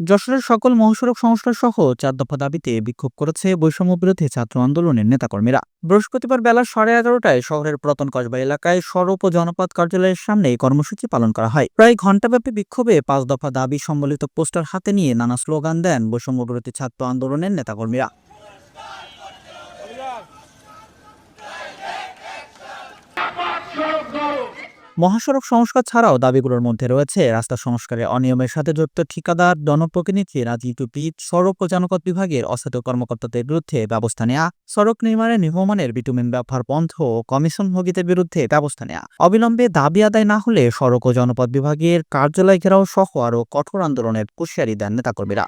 যশোরের সকল মহাসড়ক সংস্কার সহ চার দফা দাবিতে বিক্ষোভ করেছে বৈষম্য বিরোধী ছাত্র আন্দোলনের নেতাকর্মীরা। বৃহস্পতিবার বেলা সাড়ে এগারোটায় শহরের প্রতন কসবা এলাকায় সড়ক ও জনপদ কার্যালয়ের সামনে কর্মসূচি পালন করা হয়। প্রায় ঘণ্টাব্যাপী বিক্ষোভে পাঁচ দফা দাবি সম্বলিত পোস্টার হাতে নিয়ে নানা স্লোগান দেন বৈষম্য বিরোধী ছাত্র আন্দোলনের নেতাকর্মীরা। মহাসড়ক সংস্কার ছাড়াও দাবিগুলোর মধ্যে রয়েছে রাস্তা সংস্কারে অনিয়মের সাথে জড়িত ঠিকাদার, জনপ্রতিনিধি, রাজনীতিবিদ, সড়ক ও জনপথ বিভাগের অসাধু কর্মকর্তাদের বিরুদ্ধে ব্যবস্থা নেওয়া সড়ক নির্মাণে নিম্নমানের বিটুমিন ব্যবহার বন্ধ ও কমিশন ভোগীদের বিরুদ্ধে ব্যবস্থা নেওয়া অবিলম্বে দাবি আদায় না হলে সড়ক ও জনপথ বিভাগের কার্যালয় ঘেরাও সহ আরও কঠোর আন্দোলনের হুঁশিয়ারি দেন নেতাকর্মীরা।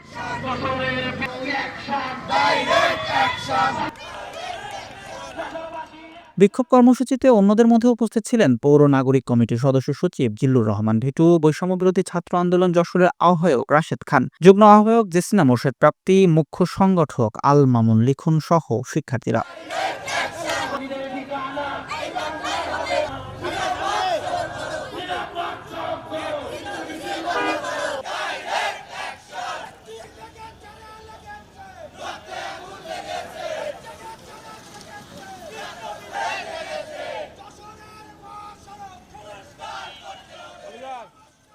বিক্ষোভ কর্মসূচিতে অন্যদের মধ্যে উপস্থিত ছিলেন পৌর নাগরিক কমিটির সদস্য সচিব জিল্লুর রহমান ভিটু বৈষম্য বিরোধী ছাত্র আন্দোলন যশোরের আহ্বায়ক রাশেদ খান, যুগ্ম আহ্বায়ক জেসিনা মোর্শেদ প্রাপ্তি মুখ্য সংগঠক আল মামুন লিখুন সহ শিক্ষার্থীরা।